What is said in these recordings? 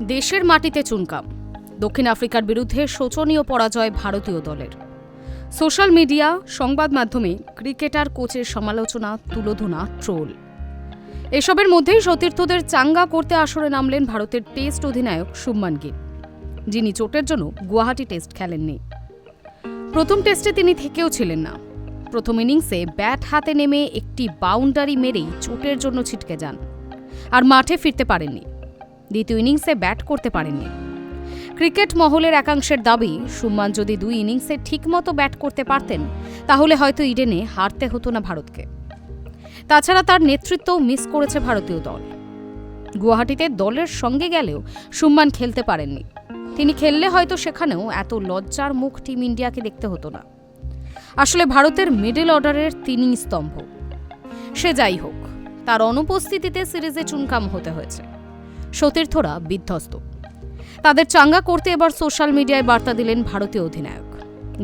দেশের মাটিতে চুনকাম। দক্ষিণ আফ্রিকার বিরুদ্ধে শোচনীয় পরাজয় ভারতীয় দলের। সোশ্যাল মিডিয়া, সংবাদ মাধ্যমে ক্রিকেটার, কোচের সমালোচনা, তুলোধনা, ট্রোল। এসবের মধ্যেই সতীর্থদের চাঙ্গা করতে আসরে নামলেন ভারতের টেস্ট অধিনায়ক শুভমান গিল। যিনি চোটের জন্য গুয়াহাটি টেস্ট খেলেননি। প্রথম টেস্টে তিনি থেকেও ছিলেন না। প্রথম ইনিংসে ব্যাট হাতে নেমে একটি বাউন্ডারি মেরেই চোটের জন্য ছিটকে যান। আর মাঠে ফিরতে পারেননি। দ্বিতীয় ইনিংসে ব্যাট করতে পারেননি। ক্রিকেট মহলের একাংশের দাবি সুম্মান যদি দুই ইনিংসে ঠিকমতো ব্যাট করতে পারতেন, তাহলে হয়তো ইডেনে হারতে হতো না ভারতকে। তাছাড়া তার নেতৃত্বও মিস করেছে ভারতীয় দল। গুয়াহাটিতে দলের সঙ্গে গেলেও সুম্মান খেলতে পারেননি। তিনি খেললে হয়তো সেখানেও এত লজ্জার মুখ টিম ইন্ডিয়াকে দেখতে হতো না। আসলে ভারতের মিডল অর্ডারের তিনি স্তম্ভ। সে যাই হোক, তার অনুপস্থিতিতে সিরিজে চুনকাম হতে হয়েছে। সতীর্থরা বিধ্বস্ত। তাদের চাঙ্গা করতে এবার সোশ্যাল মিডিয়ায় বার্তা দিলেন ভারতীয় অধিনায়ক।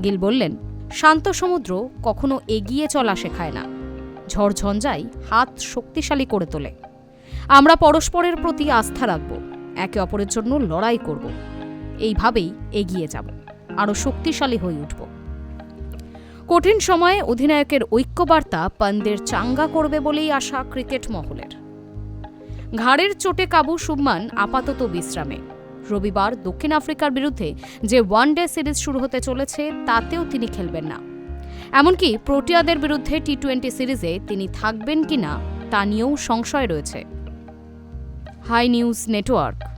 গিল বললেন, শান্ত সমুদ্র কখনো এগিয়ে চলা শেখায় না। ঝড়ঝঞ্ঝাই হাত শক্তিশালী করে তোলে। আমরা পরস্পরের প্রতি আস্থা রাখব, একে অপরের জন্য লড়াই করব। এইভাবেই এগিয়ে যাব, আরও শক্তিশালী হয়ে উঠব। কঠিন সময়ে অধিনায়কের ঐক্যবার্তা পান্দের চাঙ্গা করবে বলেই আশা ক্রিকেট মহলের। ঘাড়ের চোটে কাবু সুবমান আপাতত বিশ্রামে। রবিবার দক্ষিণ আফ্রিকার বিরুদ্ধে যে ওয়ান ডে সিরিজ শুরু হতে চলেছে, তাতেও তিনি খেলবেন না। এমনকি প্রোটিয়াদের বিরুদ্ধে টি টোয়েন্টি সিরিজে তিনি থাকবেন কি না তা নিয়েও সংশয় রয়েছে। Hi news network.